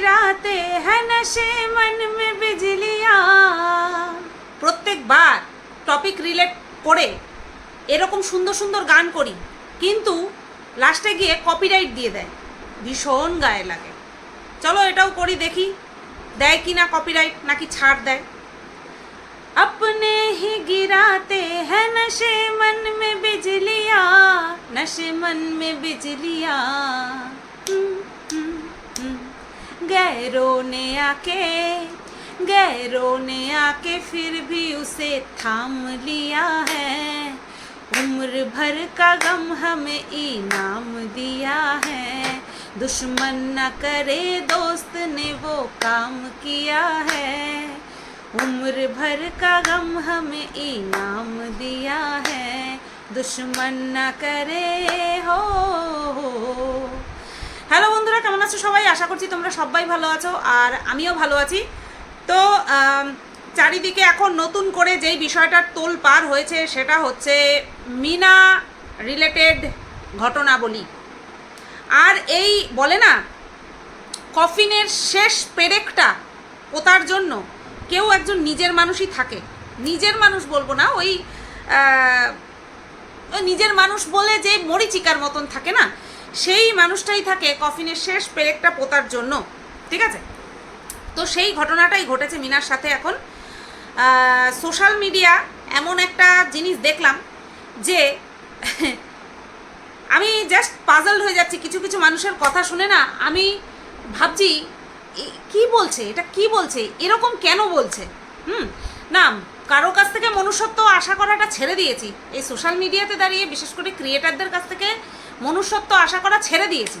गिराते हैं नशे मन में बिजलियाँ প্রত্যেকবার টপিক রিলেট করে এরকম সুন্দর সুন্দর গান করি কিন্তু লাস্টে গিয়ে কপিরাইট দিয়ে দেয় ভীষণ গায়ে লাগে চলো এটাও করি দেখি দেয় কি না কপিরাইট নাকি ছাড় দেয় अपने ही गिराते हैं नशे मन में बिजलियाँ नशे मन में बिजलियाँ हम्म, हम्म, हम्म। गैरों ने आके, गैरों ने आके फिर भी उसे थाम लिया है। उम्र भर का गम हमें इनाम दिया है। दुश्मन न करे दोस्त ने वो काम किया है। उम्र भर का गम हमें इनाम दिया है। दुश्मन न करे, हो হ্যালো বন্ধুরা, কেমন আছো সবাই? আশা করছি তোমরা সবাই ভালো আছো, আর আমিও ভালো আছি। তো চারিদিকে এখন নতুন করে যেই বিষয়টার তোল পার হয়েছে সেটা হচ্ছে মিনা রিলেটেড ঘটনাবলী। আর এই, বলে না, কফিনের শেষ পেরেকটা পোতার জন্য কেউ একজন নিজের মানুষই থাকে। নিজের মানুষ বলব না, ওই ওই নিজের মানুষ বলে যে মরিচিকার মতন থাকে না? সেই মানুষটাই থাকে কফিনের শেষ পেরেকটা পোতার জন্য, ঠিক আছে? তো সেই ঘটনাটাই ঘটেছে মিনার সাথে এখন। সোশ্যাল মিডিয়া এমন একটা জিনিস দেখলাম যে আমি জাস্ট পাজলড হয়ে যাচ্ছি, কিছু কিছু মানুষের কথা শুনে না আমি ভাবছি কি বলছে? এটা কি বলছে? এরকম কেন বলছে? হুম? না, কারও কাছ থেকে মনুষ্যত্ব আশা করাটা ছেড়ে দিয়েছি। এই সোশ্যাল মিডিয়াতে দাঁড়িয়ে বিশেষ করে ক্রিয়েটারদের কাছ থেকে মনুষ্যত্ব আশা করা ছেড়ে দিয়েছি।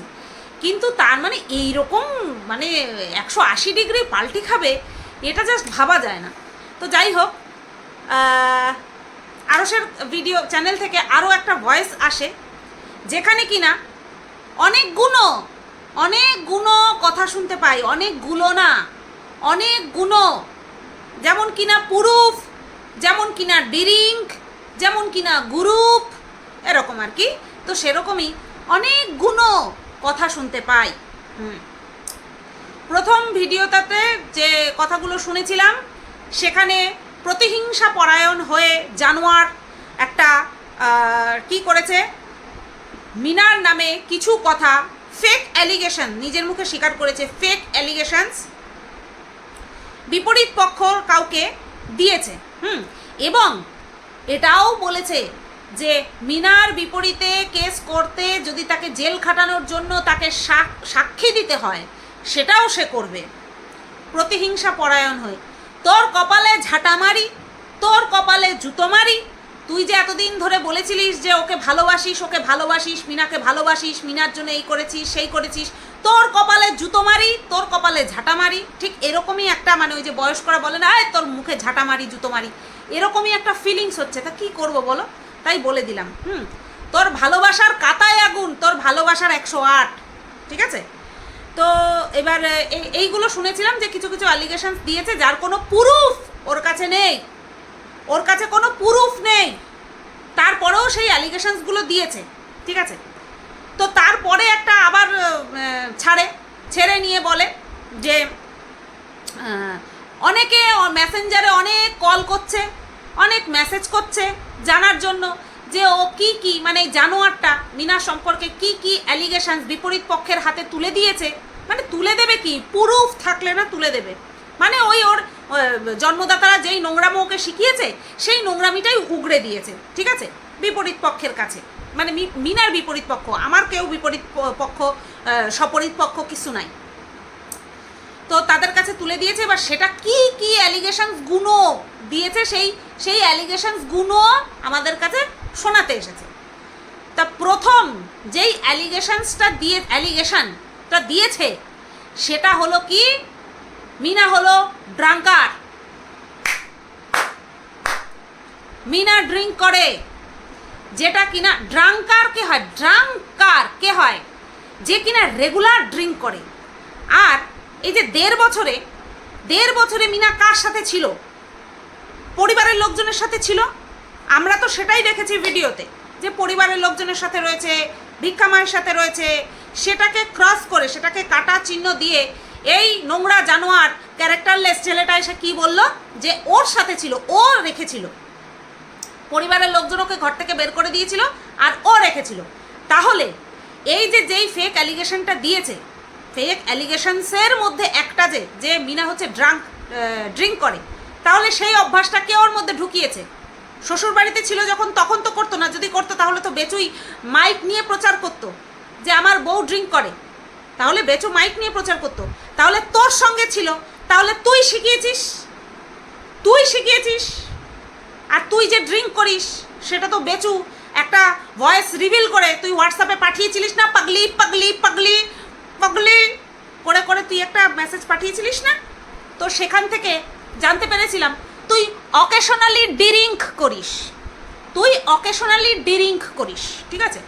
কিন্তু তার মানে এই রকম মানে একশো আশি ডিগ্রি পাল্টি খাবে, এটা জাস্ট ভাবা যায় না। তো যাই হোক আরসের ভিডিও চ্যানেল থেকে আরও একটা ভয়েস আসে, যেখানে কি কিনা অনেকগুলো অনেকগুলো কথা শুনতে পাই, অনেক অনেকগুলো না অনেকগুলো যেমন কিনা পুরুফ, যেমন কিনা ডিরিঙ্ক, যেমন কিনা গ্রুপ, এরকম আর কি। তো সেরকমই অনেকগুলো কথা শুনতে পাই। হুম। প্রথম ভিডিওটাতে যে কথাগুলো শুনেছিলাম, সেখানে প্রতিহিংসা পরায়ণ হয়ে জানোয়ার একটা কি করেছে? মিনার নামে কিছু কথা ফেক অ্যালিগেশন নিজের মুখে স্বীকার করেছে ফেক অ্যালিগেশনস বিপরীত পক্ষ কাউকে দিয়েছে। হুম। এবং এটাও বলেছে যে মিনার বিপরীতে কেস করতে যদি তাকে জেল খাটানোর জন্য তাকে সাক্ষী দিতে হয়, সেটাও সে করবে। প্রতিহিংসা পরায়ণ হয়ে। তোর কপালে ঝাঁটা মারি, তোর কপালে জুতো মারি, তুই যে এতদিন ধরে বলেছিলিস যে ওকে ভালোবাসিস ওকে ভালোবাসিস, মিনাকে ভালোবাসিস, মিনার জন্য এই করেছিস, সেই করেছিস, তোর কপালে জুতো মারি, তোর কপালে ঝাঁটা মারি, ঠিক এরকমই একটা মানে ওই যে বয়স্করা বলে না তোর মুখে ঝাঁটা মারি, জুতো মারি। এরকমই একটা ফিলিংস হচ্ছে। তা কি করব বলো? তাই বলে দিলাম, হুম। তোর ভালোবাসার কাতায় আগুন, তোর ভালোবাসার একশো আট, ঠিক আছে? তো এবার এই এইগুলো শুনেছিলাম যে কিছু কিছু অ্যালিগেশনস দিয়েছে, যার কোনো প্রুফ ওর কাছে নেই। ওর কাছে কোনো প্রুফ নেই। তারপরেও সেই অ্যালিগেশনসগুলো দিয়েছে, ঠিক আছে? তো তারপরে একটা আবার ছাড়ে, ছেড়ে নিয়ে বলে যে অনেকে মেসেঞ্জারে অনেক কল করছে, অনেক মেসেজ করছে জানার জন্য যে ও কি কি মানে জানোয়ারটা মিনা সম্পর্কে কি কি অ্যালিগেশনস বিপরীত পক্ষের হাতে তুলে দিয়েছে মানে তুলে দেবে কি? প্রুফ থাকলে না তুলে দেবে। মানে ওই ওর জন্মদাতারা যেই নোংরামো ওকে শিখিয়েছে, সেই নোংরামিটাই উগড়ে দিয়েছে, ঠিক আছে? বিপরীত পক্ষের কাছে। মানে মিনার বিপরীত পক্ষ, আমার কেউ বিপরীত পক্ষ সপরীত পক্ষ কিছু নাই। তো তাদের কাছে তুলে দিয়েছে, এবার সেটা কি কি অ্যালিগেশনস গুণো দিয়েছে, সেই সেই অ্যালিগেশনস গুণো আমাদের কাছে শোনাতে এসেছে। তা প্রথম যেই অ্যালিগেশনসটা দিয়ে অ্যালিগেশনটা দিয়েছে, সেটা হলো কি? মিনা হলো ড্রাঙ্কার। মিনা ড্রিঙ্ক করে, যেটা কিনা ড্রাঙ্কার কে হয় ড্রাঙ্কার কে হয়, যে কিনা রেগুলার ড্রিঙ্ক করে। আর এই যে দেড় বছরে দেড় বছরে মিনা কার সাথে ছিল? পরিবারের লোকজনের সাথে ছিল? আমরা তো সেটাই দেখেছি ভিডিওতে, যে পরিবারের লোকজনের সাথে রয়েছে, ভিক্ষা মায়ের সাথে রয়েছে, সেটাকে ক্রস করে, সেটাকে কাটা চিহ্ন দিয়ে এই নোংরা জানোয়ার ক্যারেক্টারলেস ছেলেটা এসে কি বলল? যে ওর সাথে ছিল, ও রেখেছিল। পরিবারের লোকজন ওকে ঘর থেকে বের করে দিয়েছিল আর ও রেখেছিল। তাহলে এই যে যেই ফেক অ্যালিগেশনটা দিয়েছে ফেক অ্যালিগেশনসের মধ্যে একটা যে যে মিনা হচ্ছে ড্রাঙ্ক ড্রিঙ্ক করে, তাহলে সেই অভ্যাসটা কে ওর মধ্যে ঢুকিয়েছে। শ্বশুর বাড়িতে ছিল যখন, তখন তো করতো না, যদি করতো তাহলে তো বেচুই মাইক নিয়ে প্রচার করতো, যে আমার বউ ড্রিঙ্ক করে। তাহলে বেচু মাইক নিয়ে প্রচার করতো। তাহলে তোর সঙ্গে ছিল, তাহলে তুই শিখিয়েছিস? তুই শিখিয়েছিস? আর তুই যে ড্রিঙ্ক করিস, সেটা তো বেচু একটা ভয়েস রিভিল করে তুই হোয়াটসঅ্যাপে পাঠিয়েছিলিস না, পাগলি পাগলি পাগলি? পাগলি করে করে তুই একটা মেসেজ পাঠিয়েছিলিস না? তো সেখান থেকে জানতে পেরেছিলাম, তুই অকেশনালি ডিরিঙ্ক করিস। তুই অকেশনালি ডিরিঙ্ক করিস, ঠিক আছে?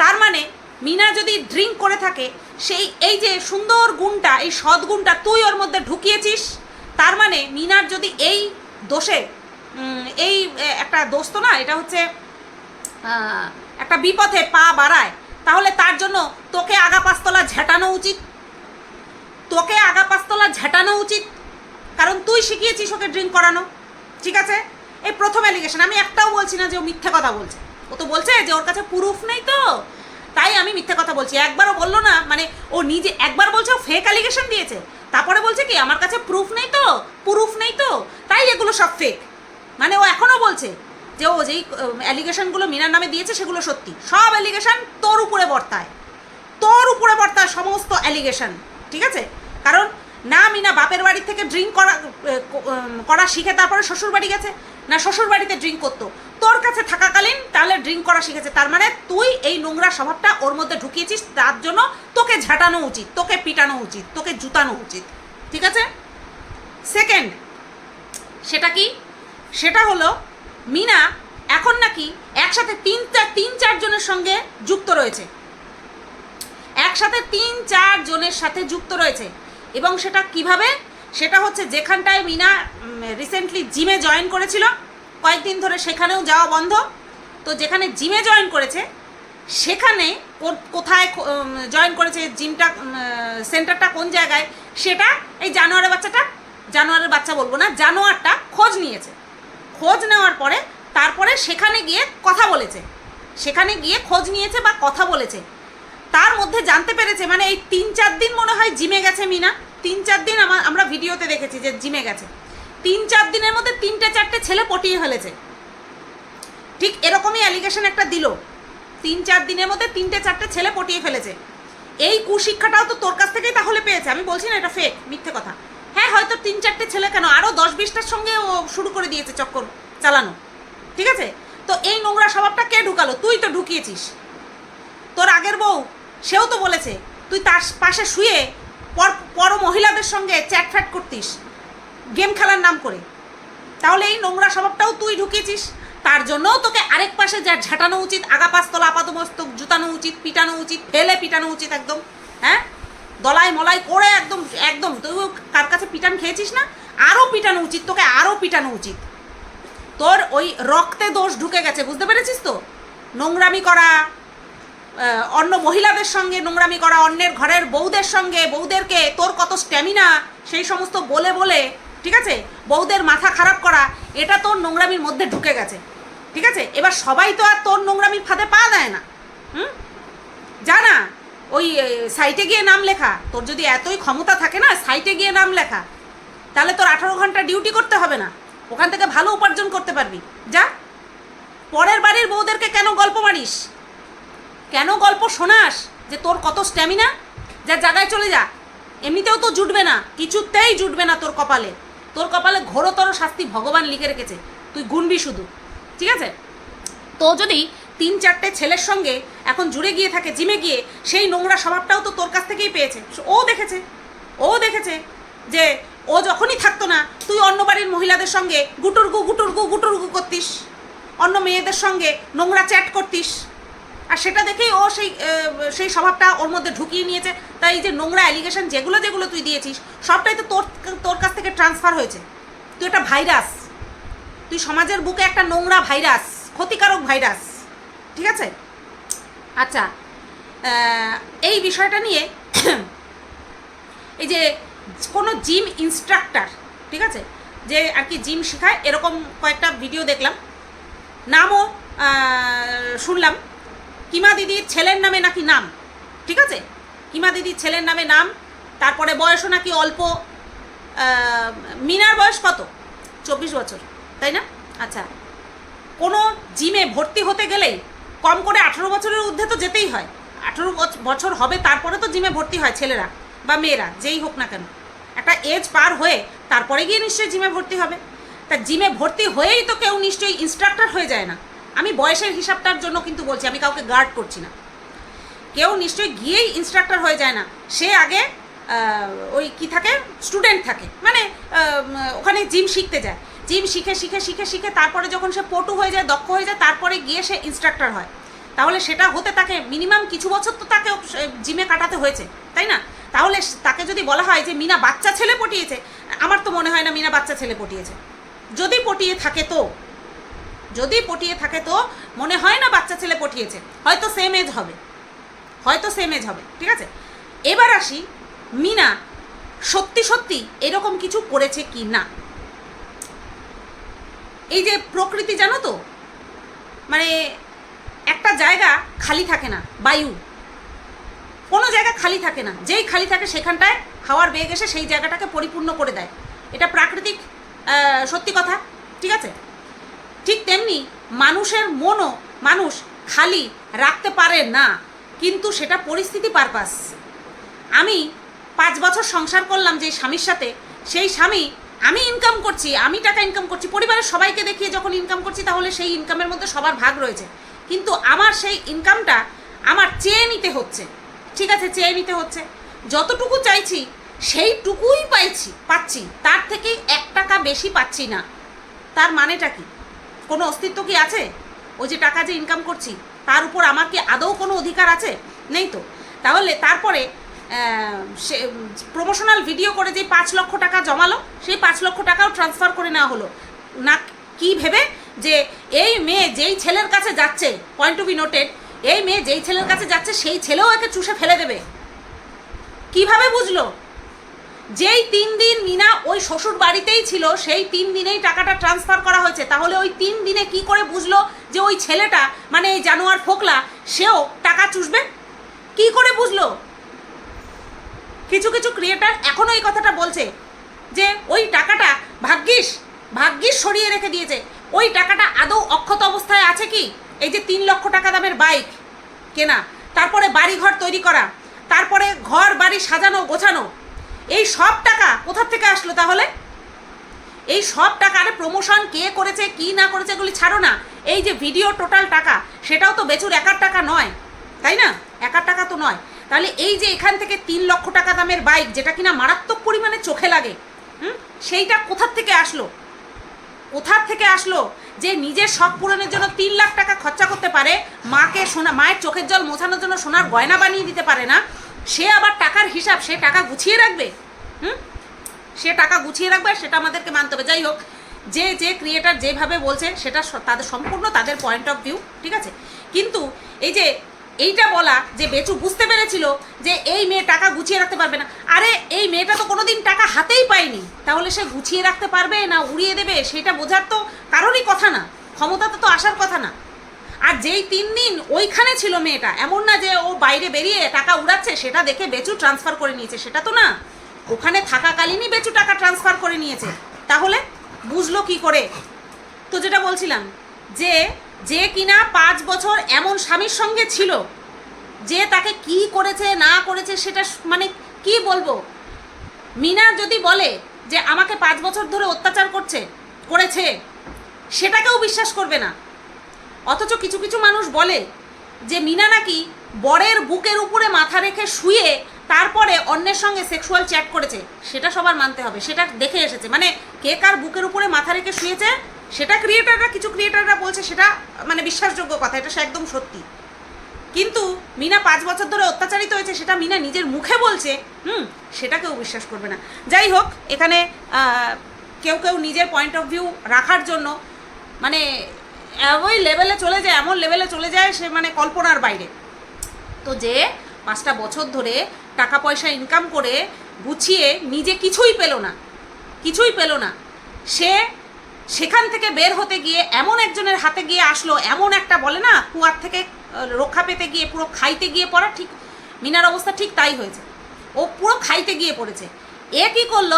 তার মানে মিনা যদি ড্রিঙ্ক করে থাকে, সেই এই যে সুন্দর গুণটা, এই সদ্গুণটা তুই ওর মধ্যে ঢুকিয়েছিস, তার মানে মিনার যদি এই দোষে এই একটা দোষ তো না, এটা হচ্ছে একটা বিপথে পা বাড়ায় তাহলে তার জন্য তোকে আগা পাঁচতলা ঝেঁটানো উচিত। তোকে আগা পাঁচতলা ঝেঁটানো উচিত। কারণ তুই শিখিয়েছিস ওকে ড্রিঙ্ক করানো। ঠিক আছে? এই প্রথম অ্যালিগেশন আমি একটাও বলছি না যে ও মিথ্যে কথা বলছে। ও তো বলছে যে ওর কাছে প্রুফ নেই তো। তাই আমি মিথ্যে কথা বলছি। একবারও বলল না মানে ও নিজে একবার বলছে ও ফেক অ্যালিগেশন দিয়েছে। তারপরে বলছে কি, আমার কাছে প্রুফ নেই তো প্রুফ নেই তো। তাই এগুলো সব ফেক মানে ও এখনও বলছে যে ও যেই অ্যালিগেশনগুলো মিনার নামে দিয়েছে, সেগুলো সত্যি। সব অ্যালিগেশন তোর উপরে বর্তায়। তোর উপরে বর্তায় সমস্ত অ্যালিগেশন ঠিক আছে? কারণ না মিনা বাপের বাড়ি থেকে ড্রিঙ্ক করা করা শিখে তারপরে শ্বশুর বাড়ি গেছে, না শ্বশুর বাড়িতে ড্রিঙ্ক করতো। তোর কাছে থাকাকালীন তাহলে ড্রিঙ্ক করা শিখেছে। তার মানে তুই এই নোংরা স্বভাবটা ওর মধ্যে ঢুকিয়েছিস, তার জন্য তোকে ঝাঁটানো উচিত, তোকে পিটানো উচিত, তোকে জুতানো উচিত, ঠিক আছে? সেকেন্ড সেটা কি? সেটা হলো মিনা, এখন নাকি একসাথে তিন চার, তিন চারজনের সঙ্গে যুক্ত রয়েছে। একসাথে তিন চার জনের সাথে যুক্ত রয়েছে। এবং সেটা কীভাবে? সেটা হচ্ছে যেখানটায় মিনা রিসেন্টলি জিমে জয়েন করেছিল, কয়েকদিন ধরে সেখানেও যাওয়া বন্ধ। তো যেখানে জিমে জয়েন করেছে, সেখানে কো- কোথায় জয়েন করেছে জিমটা সেন্টারটা কোন জায়গায়, সেটা এই জানোয়ারের বাচ্চাটা, জানোয়ারের বাচ্চা বলব না, জানোয়ারটা খোঁজ নিয়েছে। খোঁজ নেওয়ার পরে তারপরে সেখানে গিয়ে কথা বলেছে। সেখানে গিয়ে খোঁজ নিয়েছে বা কথা বলেছে। তার মধ্যে জানতে পেরেছে মানে এই তিন চার দিন মনে হয় জিমে গেছে মিনা। তিন চার দিন আমার আমরা ভিডিওতে দেখেছি যে জিমে গেছে। তিন চার দিনের মধ্যে তিনটে চারটে ছেলে পটিয়ে ফেলেছে। ঠিক এরকমই অ্যালিগেশন একটা দিল। তিন চার দিনের মধ্যে তিনটে চারটে ছেলে পটিয়ে ফেলেছে। এই কুশিক্ষাটাও তো তোর কাছ থেকেই তাহলে পেয়েছে। আমি বলছি না এটা ফেক মিথ্যে কথা। হ্যাঁ হয়তো তিন চারটে ছেলে কেন? আরও দশ বিশটার সঙ্গে ও শুরু করে দিয়েছে চক্কর চালানো। ঠিক আছে? তো এই নোংরা স্বভাবটা কে ঢুকালো? তুই তো ঢুকিয়েছিস। তোর আগের বউ, সেও তো বলেছে, তুই তার পাশে শুয়ে পর পর মহিলাদের সঙ্গে চ্যাট ফ্যাট করতিস, গেম খেলার নাম করে। তাহলে এই নোংরা স্বভাবটাও তুই ঢুকিয়েছিস? তার জন্যও তোকে আরেক পাশে যা ঝাঁটানো উচিত, আগা আপাতমস্তক জুতানো উচিত, পিটানো উচিত, ফেলে পিটানো উচিত একদম হ্যাঁ? দলাই মলাই করে একদম একদম। তুই কার কাছে পিটান খেয়েছিস না? আরও পিটানো উচিত, তোকে আরও পিটানো উচিত। তোর ওই রক্তে দোষ ঢুকে গেছে, বুঝতে পেরেছিস তো? নোংরামি করা অন্য মহিলাদের সঙ্গে নোংরামি করা, অন্যের ঘরের বউদের সঙ্গে, বউদেরকে তোর কত স্ট্যামিনা সেই সমস্ত বলে বলে, ঠিক আছে? বউদের মাথা খারাপ করা, এটা তোর নোংরামির মধ্যে ঢুকে গেছে। ঠিক আছে? এবার সবাই তো আর তোর নোংরামির ফাঁদে পা দেয় না। হুম? জানা? ওই সাইটে গিয়ে নাম লেখা। তোর যদি এতই ক্ষমতা থাকে না সাইটে গিয়ে নাম লেখা, তাহলে তোর আঠারো ঘণ্টা ডিউটি করতে হবে না। ওখান থেকে ভালো উপার্জন করতে পারবি। যা। পরের বাড়ির বউদেরকে কেন গল্প মারিস? কেন গল্প শোনাস? যে তোর কত স্ট্যামিনা যা জায়গায় চলে যা। এমনিতেও তো জুটবে না। কিছুতেই জুটবে না তোর কপালে। তোর কপালে ঘোরতর শাস্তি ভগবান লিখে রেখেছে। তুই গুনবি শুধু। ঠিক আছে? তো যদি তিন চারটে ছেলের সঙ্গে এখন জুড়ে গিয়ে থাকে, জিমে গিয়ে সেই নোংরা স্বভাবটাও তো তোর কাছ থেকেই পেয়েছে। ও দেখেছে ও দেখেছে যে ও যখনই থাকতো না, তুই অন্য বাড়ির মহিলাদের সঙ্গে গুটুরগু গুটুরগু গুটুরগু করতিস। অন্য মেয়েদের সঙ্গে নোংরা চ্যাট করতিস। আর সেটা দেখেই ও সেই সেই স্বভাবটা ওর মধ্যে ঢুকিয়ে নিয়েছে। তাই এই যে নোংরা অ্যালিগেশন যেগুলো যেগুলো তুই দিয়েছিস, সবটাই তো তোর তোর কাছ থেকে ট্রান্সফার হয়েছে। তুই একটা ভাইরাস তুই সমাজের বুকে একটা নোংরা ভাইরাস ক্ষতিকারক ভাইরাস ঠিক আছে? আচ্ছা এই বিষয়টা নিয়ে এই যে কোনো জিম ইনস্ট্রাক্টর ঠিক আছে? যে আর কি জিম শেখায়, এরকম কয়েকটা ভিডিও দেখলাম। নামও শুনলাম। কিমা দিদির ছেলের নামে নাকি নাম, ঠিক আছে? কিমা দিদির ছেলের নামে নাম, তারপরে বয়সও নাকি অল্প মিনার বয়স কত? চব্বিশ বছর, তাই না? আচ্ছা কোনো জিমে ভর্তি হতে গেলেই কম করে আঠেরো বছরের ঊর্ধ্বে তো যেতেই হয়। আঠেরো বছর হবে, তারপরে তো জিমে ভর্তি হয় ছেলেরা বা মেয়েরা, যেই হোক না কেন। একটা এজ পার হয়ে তারপরে গিয়ে নিশ্চয়ই জিমে ভর্তি হবে। তা জিমে ভর্তি হয়েই তো কেউ নিশ্চয়ই ইনস্ট্রাক্টর হয়ে যায় না। আমি বয়সের হিসাবটার জন্য কিন্তু বলছি, আমি কাউকে গার্ড করছি না। কেউ নিশ্চয়ই গিয়েই ইনস্ট্রাক্টর হয়ে যায় না। সে আগে ওই কি থাকে? স্টুডেন্ট থাকে। মানে ওখানে জিম শিখতে যায়। জিম শিখে শিখে শিখে শিখে তারপরে যখন সে পটু হয়ে যায়, দক্ষ হয়ে যায়, তারপরে গিয়ে সে ইনস্ট্রাক্টর হয়। তাহলে সেটা হতে তাকে মিনিমাম কিছু বছর তো তাকে জিমে কাটাতে হয়েছে, তাই না? তাহলে তাকে যদি বলা হয় যে, মিনা, বাচ্চা ছেলে পটিয়েছে। আমার তো মনে হয় না মিনা বাচ্চা ছেলে পটিয়েছে। যদি পটিয়ে থাকে তো, যদি পটিয়ে থাকে তো মনে হয় না বাচ্চা ছেলে পটিয়েছে। হয়তো সেম এজ হবে। হয়তো সেম এজ হবে, ঠিক আছে? এবার আসি, মিনা, সত্যি সত্যি এরকম কিছু করেছে কি না? এই যে প্রকৃতি, জানো তো? মানে একটা জায়গা খালি থাকে না, বায়ু। কোনো জায়গা খালি থাকে না। যেই খালি থাকে সেখানটায় হাওয়ার বেগ এসে সেই জায়গাটাকে পরিপূর্ণ করে দেয়। এটা প্রাকৃতিক সত্যি কথা, ঠিক আছে? ঠিক তেমনি মানুষের মনও মানুষ খালি রাখতে পারে না, কিন্তু সেটা পরিস্থিতি পারপাস। আমি পাঁচ বছর সংসার করলাম যে স্বামীর সাথে, সেই স্বামী আমি ইনকাম করছি, আমি টাকা ইনকাম করছি, পরিবারের সবাইকে দেখিয়ে যখন ইনকাম করছি তাহলে সেই ইনকামের মধ্যে সবার ভাগ রয়েছে। কিন্তু আমার সেই ইনকামটা আমার চেয়ে নিতে হচ্ছে। ঠিক আছে, চেয়ে নিতে হচ্ছে। যতটুকু চাইছি, সেইটুকুই পাইছি, পাচ্ছি। তার থেকে এক টাকা বেশি পাচ্ছি না। তার মানেটা কি? কোনো অস্তিত্ব কি আছে? ওই যে টাকা যে ইনকাম করছি, তার উপর আমার কি আদৌ কোনো অধিকার আছে? নেই তো। তাহলে তারপরে সে প্রমোশনাল ভিডিও করে যে পাঁচ লক্ষ টাকা জমালো, সেই পাঁচ লক্ষ টাকাও ট্রান্সফার করে নেওয়া হলো। না, কি ভেবে যে এই মেয়ে যেই ছেলের কাছে যাচ্ছে পয়েন্ট টু বি নোটেড এই মেয়ে যেই ছেলের কাছে যাচ্ছে, সেই ছেলেও একে চুষে ফেলে দেবে। কীভাবে বুঝলো? যেই তিন দিন মিনা ওই শ্বশুর বাড়িতেই ছিল, সেই তিন দিনেই টাকাটা ট্রান্সফার করা হয়েছে। তাহলে ওই তিন দিনে কি করে বুঝলো যে ওই ছেলেটা মানে এই জানোয়ার ফোকলা, সেও টাকা চুষবে? কি করে বুঝলো? কিছু কিছু ক্রিয়েটার এখনও এই কথাটা বলছে যে, ওই টাকাটা ভাগ্যিস ভাগ্যিস সরিয়ে রেখে দিয়েছে। ওই টাকাটা আদৌ অক্ষত অবস্থায় আছে কি? এই যে তিন লক্ষ টাকা দামের বাইক কেনা, তারপরে বাড়ি ঘর তৈরি করা, তারপরে ঘর, বাড়ি সাজানো, গোছানো। এই সব টাকা কোথার থেকে আসলো তাহলে? এই সব টাকা আরে প্রমোশন কে করেছে, কি না করেছে এগুলি ছাড়ো না। এই যে ভিডিও টোটাল টাকা, সেটাও তো বেচুর একার টাকা নয়, তাই না? একার টাকা তো নয়। তাহলে এই যে এখান থেকে তিন লক্ষ টাকা দামের বাইক, যেটা কিনা মারাত্মক পরিমাণে চোখে লাগে, হুম? সেইটা কোথার থেকে আসলো? কোথার থেকে আসলো যে নিজের শখ পূরণের জন্য তিন লাখ টাকা খরচা করতে পারে, মাকে সোনা, মায়ের চোখের জল মোছানোর জন্য সোনার গয়না বানিয়ে দিতে পারে না, সে আবার টাকার হিসাব, সে টাকা গুছিয়ে রাখবে, হুম? সে টাকা গুছিয়ে রাখবে, সেটা আমাদেরকে মানতে হবে। যাই হোক, যে যে ক্রিয়েটার যেভাবে বলছে, সেটা তাদের সম্পূর্ণ তাদের পয়েন্ট অফ ভিউ ঠিক আছে? কিন্তু এই যে এইটা বলা যে বেচু বুঝতে পেরেছিল যে এই মেয়ে টাকা গুছিয়ে রাখতে পারবে না। আরে, এই মেয়েটা তো কোনোদিন টাকা হাতেই পায়নি। তাহলে সে গুছিয়ে রাখতে পারবে না উড়িয়ে দেবে, সেটা বোঝার তো কারোরই কথা না। ক্ষমতাতে তো আসার কথা না। আর যেই তিন দিন ওইখানে ছিল মেয়েটা, এমন না যে ও বাইরে বেরিয়ে টাকা উড়াচ্ছে, সেটা দেখে বেচু ট্রান্সফার করে নিয়েছে, সেটা তো না। ওখানে থাকাকালীনই বেচু টাকা ট্রান্সফার করে নিয়েছে। তাহলে বুঝলো কি করে? তো যেটা বলছিলাম যে যে কিনা পাঁচ বছর এমন স্বামীর সঙ্গে ছিল, যে তাকে কি করেছে, না করেছে, সেটা মানে কি বলব? মিনা যদি বলে যে আমাকে পাঁচ বছর ধরে অত্যাচার করছে, করেছে, সেটাকেও বিশ্বাস করবে না। অথচ কিছু কিছু মানুষ বলে যে মিনা নাকি বরের বুকের উপরে মাথা রেখে শুয়ে তারপরে অন্যের সঙ্গে সেক্সুয়াল চ্যাট করেছে, সেটা সবার মানতে হবে, সেটা দেখে এসেছে। মানে কে কার বুকের উপরে মাথা রেখে শুয়েছে সেটা ক্রিয়েটাররা কিছু ক্রিয়েটাররা বলছে সেটা মানে বিশ্বাসযোগ্য কথা, এটা সে একদম সত্যি। কিন্তু মিনা পাঁচ বছর ধরে অত্যাচারিত হয়েছে, সেটা মিনা নিজের মুখে বলছে, হুম, সেটা কেউ বিশ্বাস করবে না। যাই হোক, এখানে কেউ কেউ নিজের পয়েন্ট অফ ভিউ রাখার জন্য মানে ওই লেভেলে চলে যায়, এমন লেভেলে চলে যায়, সে মানে কল্পনার বাইরে। তো যে পাঁচটা বছর ধরে টাকা পয়সা ইনকাম করে গুছিয়ে নিজে কিছুই পেল না, কিছুই পেল না। সে সেখান থেকে বের হতে গিয়ে এমন একজনের হাতে গিয়ে আসলো, এমন একটা বলে না, কুয়ার থেকে রক্ষা পেতে গিয়ে, পুরো খাইতে গিয়ে পড়া, ঠিক মিনার অবস্থা ঠিক তাই হয়েছে। ও পুরো খাইতে গিয়ে পড়েছে। এ কি করল?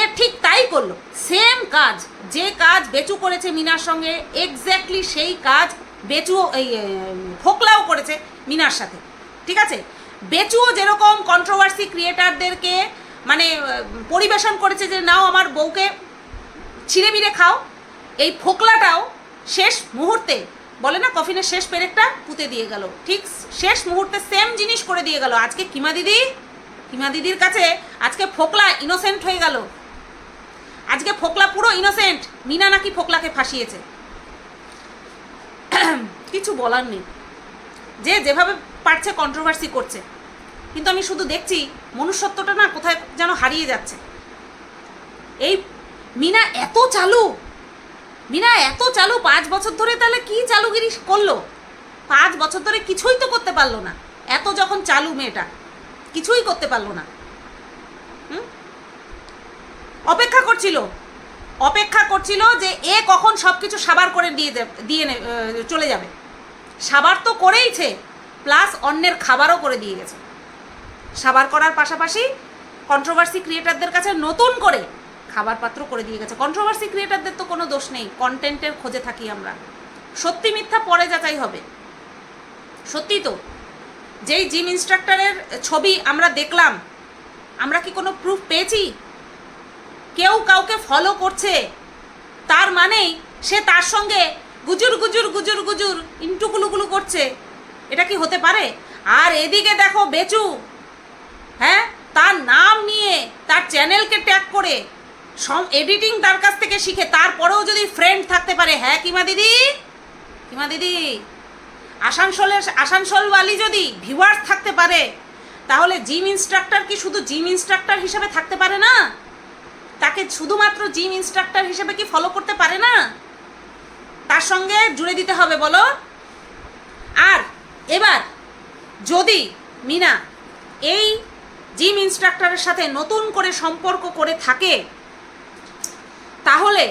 এ ঠিক তাই করল। সেম কাজ, যে কাজ বেচু করেছে মিনার সঙ্গে এক্স্যাক্টলি সেই কাজ বেচু এই ফোকলাও করেছে মিনার সাথে। ঠিক আছে? বেচুও যেরকম কন্ট্রোভার্সি ক্রিয়েটারদেরকে মানে পরিবেশন করেছে যে, নাও আমার বউকে ছিঁড়ে মিড়ে খাও। এই ফোকলাটাও শেষ মুহূর্তে, বলে না কফিনের শেষ পেরেকটা পুঁতে দিয়ে গেল। ঠিক শেষ মুহূর্তে সেম জিনিস করে দিয়ে গেল। আজকে কিমা দিদি? কিমা দিদির কাছে আজকে ফোকলা ইনোসেন্ট হয়ে গেল। আজকে ফোকলা পুরো ইনোসেন্ট মিনা নাকি ফোকলাকে ফাঁসিয়েছে। কিছু বলার নেই। যে যেভাবে পারছে কন্ট্রোভার্সি করছে। কিন্তু আমি শুধু দেখছি মনুষ্যত্বটা না কোথায় যেন হারিয়ে যাচ্ছে। এই মিনা এত চালু মিনা এত চালু পাঁচ বছর ধরে তাহলে কি চালুগিরি করল? পাঁচ বছর ধরে কিছুই তো করতে পারল না। এত যখন চালু মেয়েটা, কিছুই করতে পারল না? অপেক্ষা করছিল। অপেক্ষা করছিল যে এ কখন সব কিছু সাবার করে দিয়ে দিয়ে চলে যাবে। সাবার তো করেইছে প্লাস অন্যের খাবারও করে দিয়ে গেছে। সাবার করার পাশাপাশি কন্ট্রোভার্সি ক্রিয়েটারদের কাছে নতুন করে খাবার পাত্র করে দিয়ে গেছে। কন্ট্রোভার্সি ক্রিয়েটারদের তো কোনো দোষ নেই। কন্টেন্টের খোঁজে থাকি আমরা। সত্যি মিথ্যা পরে যাচাই হবে। সত্যি তো। যেই জিম ইনস্ট্রাক্টরের ছবি আমরা দেখলাম, আমরা কি কোনো প্রুফ পেয়েছি? কেউ কাউকে ফলো করছে। তার মানেই সে তার সঙ্গে গুজুর গুজুর গুজুর গুজুর ইন্টুকুলুকুলু করছে। এটা কি হতে পারে? আর এদিকে দেখো বেচু। হ্যাঁ? তার নাম নিয়ে তার চ্যানেলকে ট্যাগ করে সম এডিটিং তার কাছ থেকে শিখে, তারপরেও যদি ফ্রেন্ড থাকতে পারে হ্যাঁ কিমা দিদি? কিমা দিদি? আসানসোলের আসানসোলওয়ালি যদি ভিউয়ার্স থাকতে পারে, তাহলে জিম ইনস্ট্রাক্টর কি শুধু জিম ইনস্ট্রাক্টর হিসেবে থাকতে পারে না? তাকে শুধুমাত্র জিম ইনস্ট্রাক্টর হিসেবে কি ফলো করতে পারে না? তার সঙ্গে জুড়ে দিতে হবে, বলো। আর এবার যদি মিনা এই জিম ইনস্ট্রাক্টরের সাথে নতুন করে সম্পর্ক করে থাকে তাহলে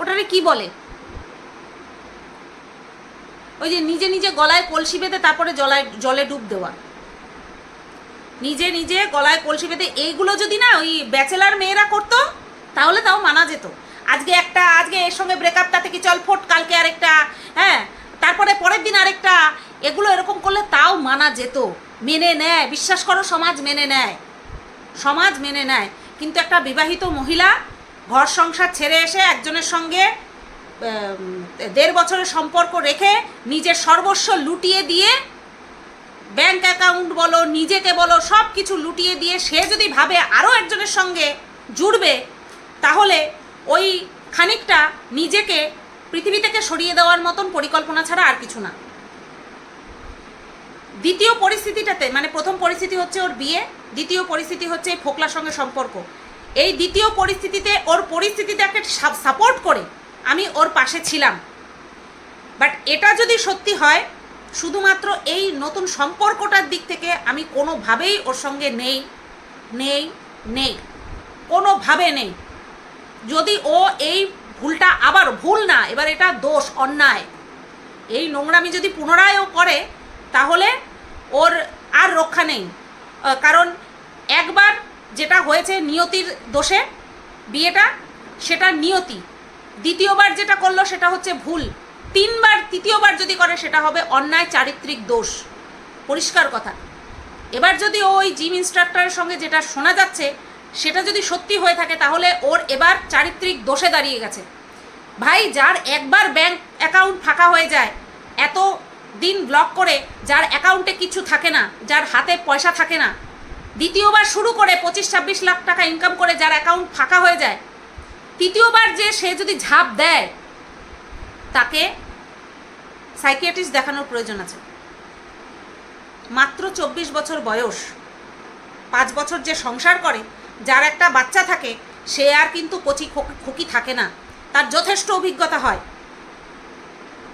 ওটারে কি বলে? ওই যে নিজে নিজে গলায় কলসি বেঁধে তারপরে জলায়, জলে ডুব দেওয়া। নিজে নিজে গলায় কলসি বেঁধে, এইগুলো যদি না ওই ব্যাচেলার মেয়েরা করতো, তাহলে তাও মানা যেত। আজকে একটা, আজকে এর সঙ্গে ব্রেকআপ তাতে কি চল, ফোট, কালকে আরেকটা হ্যাঁ? তারপরে পরের দিন আরেকটা, এগুলো এরকম করলে তাও মানা যেত। মেনে নেয়, বিশ্বাস করো, সমাজ মেনে নেয়। সমাজ মেনে নেয়। কিন্তু একটা বিবাহিত মহিলা ঘর সংসার ছেড়ে এসে একজনের সঙ্গে দেড় বছরের সম্পর্ক রেখে নিজের সর্বস্ব লুটিয়ে দিয়ে, ব্যাংক অ্যাকাউন্ট বলো, নিজেকে বলো সব কিছু লুটিয়ে দিয়ে সে যদি ভাবে আরও একজনের সঙ্গে জুড়বে, তাহলে ওই খানিকটা নিজেকে পৃথিবী থেকে সরিয়ে দেওয়ার মতন পরিকল্পনা ছাড়া আর কিছু না। দ্বিতীয় পরিস্থিতিটাতে মানে প্রথম পরিস্থিতি হচ্ছে ওর বিয়ে, দ্বিতীয় পরিস্থিতি হচ্ছে এই ফোকলার সঙ্গে সম্পর্ক। এই দ্বিতীয় পরিস্থিতিতে ওর পরিস্থিতিটাকে সাপোর্ট করে আমি ওর পাশে ছিলাম। বাট এটা যদি সত্যি হয়, শুধুমাত্র এই নতুন সম্পর্কটার দিক থেকে আমি কোনোভাবেই ওর সঙ্গে নেই নেই নেই, কোনোভাবে নেই। যদি ও এই ভুলটা আবার, ভুল না, এবার এটা দোষ, অন্যায়। এই নোংরামি যদি পুনরায় ও করে, তাহলে ওর আর রক্ষা নেই। কারণ একবার যেটা হয়েছে নিয়তির দোষে, বিয়েটা, সেটা নিয়তি। দ্বিতীয়বার যেটা করল সেটা হচ্ছে ভুল। তিনবার তৃতীয়বার যদি করে, সেটা হবে অন্যায় চারিত্রিক দোষ। পরিষ্কার কথা। এবার যদি ওই জিম ইনস্ট্রাক্টরের সঙ্গে যেটা শোনা যাচ্ছে, সেটা যদি সত্যি হয়ে থাকে, তাহলে ওর এবার চারিত্রিক দোষে দাঁড়িয়ে গেছে। ভাই, যার একবার ব্যাংক অ্যাকাউন্ট ফাঁকা হয়ে যায়, এত দিন ব্লক করে যার অ্যাকাউন্টে কিছু থাকে না, যার হাতে পয়সা থাকে না। দ্বিতীয়বার শুরু করে পঁচিশ ছাব্বিশ লাখ টাকা ইনকাম করে যার অ্যাকাউন্ট ফাঁকা হয়ে যায়। তৃতীয়বার যে সে যদি ঝাঁপ দেয়, তাকে সাইকিয়াট্রিস্ট দেখানোর প্রয়োজন আছে। মাত্র চব্বিশ বছর বয়স। পাঁচ বছর যে সংসার করে, যার একটা বাচ্চা থাকে, সে আর কিন্তু কচি খোক- থাকে না। তার যথেষ্ট অভিজ্ঞতা হয়।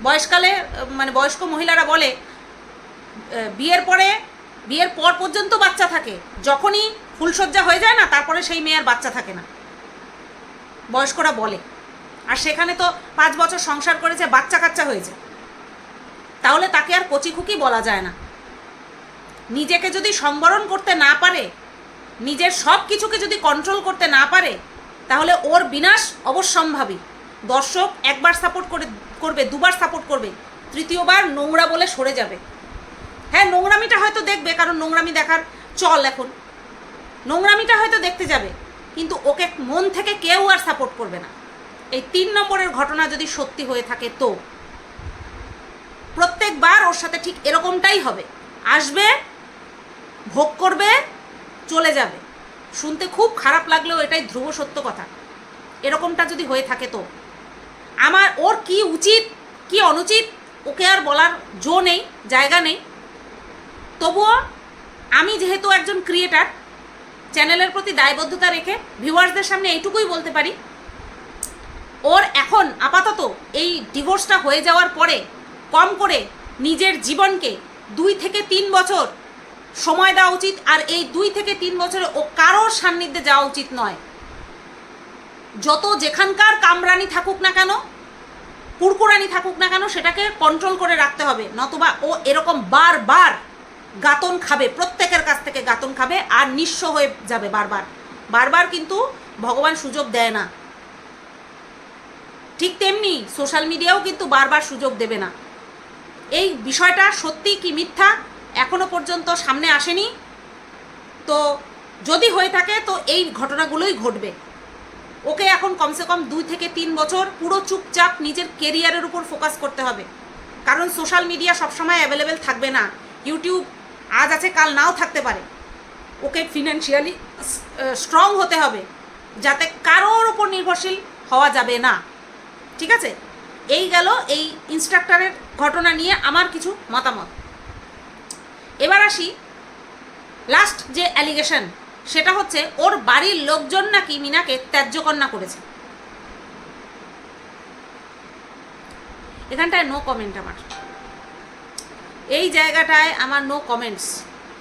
বয়সকালে মানে বয়স্ক মহিলারা বলে বিয়ের পরে, বিয়ের পর পর্যন্ত বাচ্চা থাকে। যখনই ফুলসজ্জা হয়ে যায় না, তারপরে সেই মেয়ের বাচ্চা থাকে না। বয়স্করা বলে। আর সেখানে তো পাঁচ বছর সংসার করেছে, বাচ্চা কাচ্চা হয়েছে। তাহলে তাকে আর কচি খুকি বলা যায় না। নিজেকে যদি সংবরণ করতে না পারে, নিজের সব কিছুকে যদি কন্ট্রোল করতে না পারে, তাহলে ওর বিনাশ অবশ্যম্ভাবী। দর্শক একবার সাপোর্ট করে করবে, দুবার সাপোর্ট করবে, তৃতীয়বার নোংরা বলে সরে যাবে। হ্যাঁ নোংরামিটা হয়তো দেখবে, কারণ নোংরামি দেখার চল এখন। নোংরামিটা হয়তো দেখতে যাবে, কিন্তু ওকে মন থেকে কেউ আর সাপোর্ট করবে না। এই তিন নম্বরের ঘটনা যদি সত্যি হয়ে থাকে তো? প্রত্যেকবার ওর সাথে ঠিক এরকমটাই হবে। আসবে, ভোগ করবে, চলে যাবে। শুনতে খুব খারাপ লাগলেও এটাই ধ্রুব সত্য কথা। এরকমটা যদি হয়ে থাকে তো? আমার, ওর কি উচিত, কি অনুচিত, ওকে আর বলার জো নেই, জায়গা নেই। তবুও আমি যেহেতু একজন ক্রিয়েটার চ্যানেলের প্রতি দায়বদ্ধতা রেখে ভিউয়ার্সদের সামনে এইটুকুই বলতে পারি, ওর এখন আপাতত এই ডিভোর্সটা হয়ে যাওয়ার পরে কম করে নিজের জীবনকে দুই থেকে তিন বছর সময় দেওয়া উচিত, আর এই দুই থেকে তিন বছরে ও কারোর সান্নিধ্যে যাওয়া উচিত নয়। যত যেখানকার কামরানি থাকুক না কেন কুরকুরানি থাকুক না কেন, সেটাকে কন্ট্রোল করে রাখতে হবে। নতুবা ও এরকম বারবার গাতন খাবে, প্রত্যেকের কাছ থেকে গাতন খাবে আর নিঃস্ব হয়ে যাবে বারবার। বারবার কিন্তু ভগবান সুযোগ দেয় না। ঠিক তেমনি সোশ্যাল মিডিয়াও কিন্তু বারবার সুযোগ দেবে না। এই বিষয়টা সত্যি কি মিথ্যা এখনও পর্যন্ত সামনে আসেনি। তো যদি হয়ে থাকে, তো এই ঘটনাগুলোই ঘটবে। ওকে এখন কমসে কম দুই থেকে তিন বছর পুরো চুপচাপ নিজের কেরিয়ারের উপর ফোকাস করতে হবে। কারণ সোশ্যাল মিডিয়া সবসময় অ্যাভেলেবেল থাকবে না। ইউটিউব আজ আছে, কাল নাও থাকতে পারে। ওকে ফিনান্সিয়ালি স্ট্রং হতে হবে। যাতে কারোর ওপর নির্ভরশীল হওয়া যাবে না। ঠিক আছে? এই গেল এই ইনস্ট্রাক্টরের ঘটনা নিয়ে আমার কিছু মতামত। এবার আসি লাস্ট যে অ্যালিগেশন সেটা হচ্ছে ওর বাড়ির লোকজন নাকি মিনাকে ত্যায্য কন্যা করেছে। এখানটায় নো কমেন্ট আমার। এই জায়গাটায় আমার নো কমেন্টস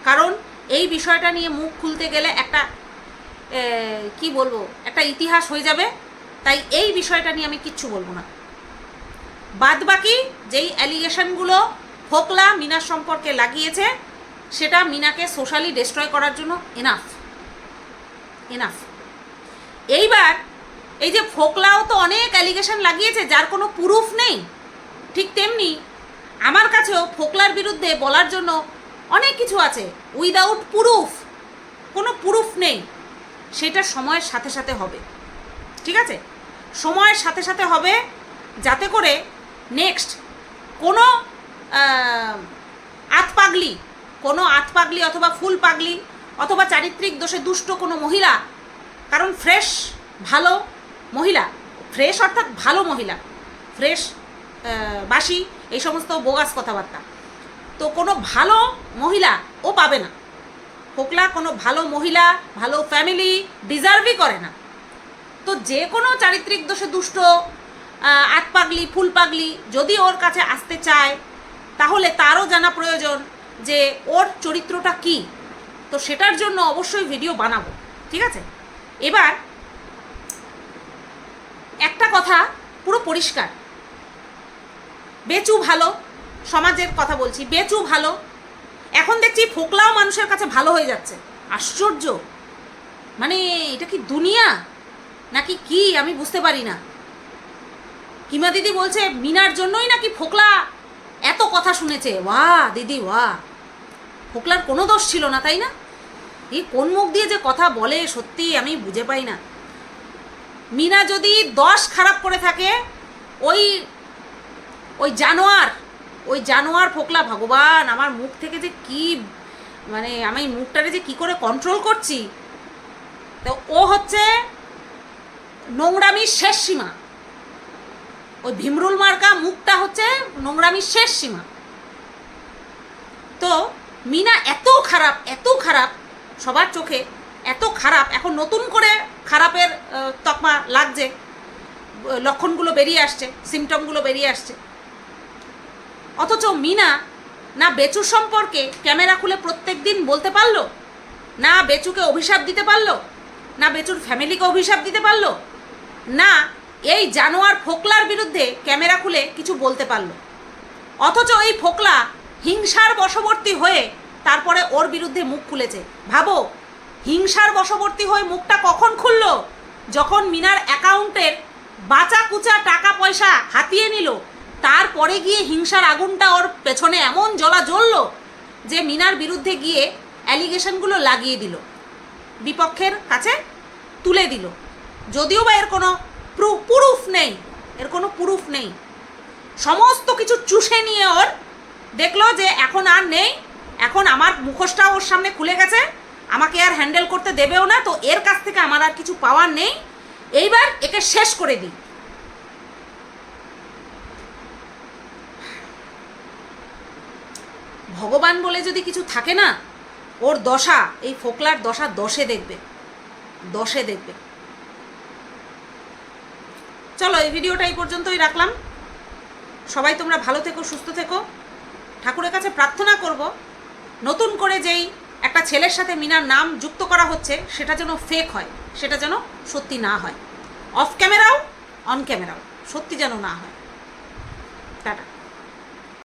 কারণ এই বিষয়টা নিয়ে মুখ খুলতে গেলে একটা কি বলব, একটা ইতিহাস হয়ে যাবে। তাই এই বিষয়টা নিয়ে আমি কিচ্ছু বলব না। বাদ বাকি যেই অ্যালিগেশনগুলো ফোকলা মিনার সম্পর্কে লাগিয়েছে, সেটা মিনাকে সোশ্যালি ডিস্ট্রয় করার জন্য এনাফ এনাফ এইবার এই যে ফোকলাও তো অনেক অ্যালিগেশন লাগিয়েছে যার কোনো প্রুফ নেই ঠিক তেমনি আমার কাছেও ফোকলার বিরুদ্ধে বলার জন্য অনেক কিছু আছে উইদাউট প্রুফ কোনো প্রুফ নেই সেটা সময়ের সাথে সাথে হবে ঠিক আছে? সময়ের সাথে সাথে হবে যাতে করে নেক্সট কোনো আহ, আতপাগলি কোনো আতপাগলি অথবা ফুল পাগলি অথবা চারিত্রিক দোষে দুষ্ট কোনো মহিলা, কারণ ফ্রেশ ভালো মহিলা ফ্রেশ অর্থাৎ ভালো মহিলা ফ্রেশ বাসি, এই সমস্ত বোগাস কথাবার্তা। তো কোনো ভালো মহিলা ও পাবে না। ফোকলা কোনো ভালো মহিলা, ভালো ফ্যামিলি ডিজার্ভই করে না। তো যে কোনো চারিত্রিক দোষে দুষ্ট আত পাগলি ফুল পাগলি যদি ওর কাছে আসতে চায়, তাহলে তারও জানা প্রয়োজন যে ওর চরিত্রটা কি। তো সেটার জন্য অবশ্যই ভিডিও বানাবো, ঠিক আছে? এবার একটা কথা পুরো পরিষ্কার। বেচু ভালো, সমাজের কথা বলছি, বেচু ভালো। এখন দেখছি ফোকলাও মানুষের কাছে ভালো হয়ে যাচ্ছে। আশ্চর্য। মানে এটা কি দুনিয়া? নাকি কি? আমি বুঝতে পারি না। কিমা দিদি বলছে, মিনার জন্যই নাকি ফোকলা এত কথা শুনেছে। ওয়া দিদি ওয়া ফোকলার কোনো দোষ ছিল না, তাই না? এই কোন মুখ দিয়ে যে কথা বলে সত্যি আমি বুঝে পাই না। মিনা যদি দশ খারাপ করে থাকে, ওই ওই জানোয়ার ওই জানোয়ার ফোকলা, ভগবান, আমার মুখ থেকে যে কি মানে আমি মুখটারে যে কি করে কন্ট্রোল করছি, তো ও হচ্ছে নোংরামির শেষ সীমা। ওই ভীমরুল মার্কা মুখটা হচ্ছে নোংরামির শেষ সীমা। তো মিনা এত খারাপ এত খারাপ, সবার চোখে এত খারাপ, এখন নতুন করে খারাপের তকমা লাগছে লক্ষণগুলো বেরিয়ে আসছে সিমটমগুলো বেরিয়ে আসছে। অথচ মিনা না বেচুর সম্পর্কে ক্যামেরা খুলে প্রত্যেক দিন বলতে পারল? না বেচুকে অভিশাপ দিতে পারল? না বেচুর ফ্যামিলিকে অভিশাপ দিতে পারল? না এই জানোয়ার ফোকলার বিরুদ্ধে ক্যামেরা খুলে কিছু বলতে পারল? অথচ এই ফোকলা হিংসার বশবর্তী হয়ে তারপরে ওর বিরুদ্ধে মুখ খুলেছে। ভাবো, হিংসার বশবর্তী হয়ে মুখটা কখন খুললো? যখন মিনার অ্যাকাউন্টের বাঁচা কুচা টাকা পয়সা হাতিয়ে নিল, তারপরে গিয়ে হিংসার আগুনটা ওর পেছনে এমন জ্বলা জ্বললো যে মিনার বিরুদ্ধে গিয়ে অ্যালিগেশনগুলো লাগিয়ে দিল। বিপক্ষের কাছে তুলে দিল। যদিও বা এর কোনো প্রুফ নেই, এর কোনো প্রুফ নেই। সমস্ত কিছু চুষে নিয়ে ওর দেখল যে এখন আর নেই, এখন আমার মুখোশটাও ওর সামনে খুলে গেছে, আমাকে আর হ্যান্ডেল করতে দেবেও না, তো এর কাছ থেকে আমার আর কিছু পাওয়ার নেই। এইবার একে শেষ করে দিই। ভগবান বলে যদি কিছু থাকে না, ওর দশা, এই ফোকলার দশা দশে দেখবে দশে দেখবে। চলো, এই ভিডিওটা এই পর্যন্তই রাখলাম। সবাই তোমরা ভালো থেকো, সুস্থ থেকো। ঠাকুরের কাছে প্রার্থনা করব, নতুন করে যেই একটা ছেলের সাথে মিনার নাম যুক্ত করা হচ্ছে, সেটা যেন ফেক হয়, সেটা যেন সত্যি না হয়। অফ ক্যামেরাও অন ক্যামেরাও সত্যি যেন না হয়।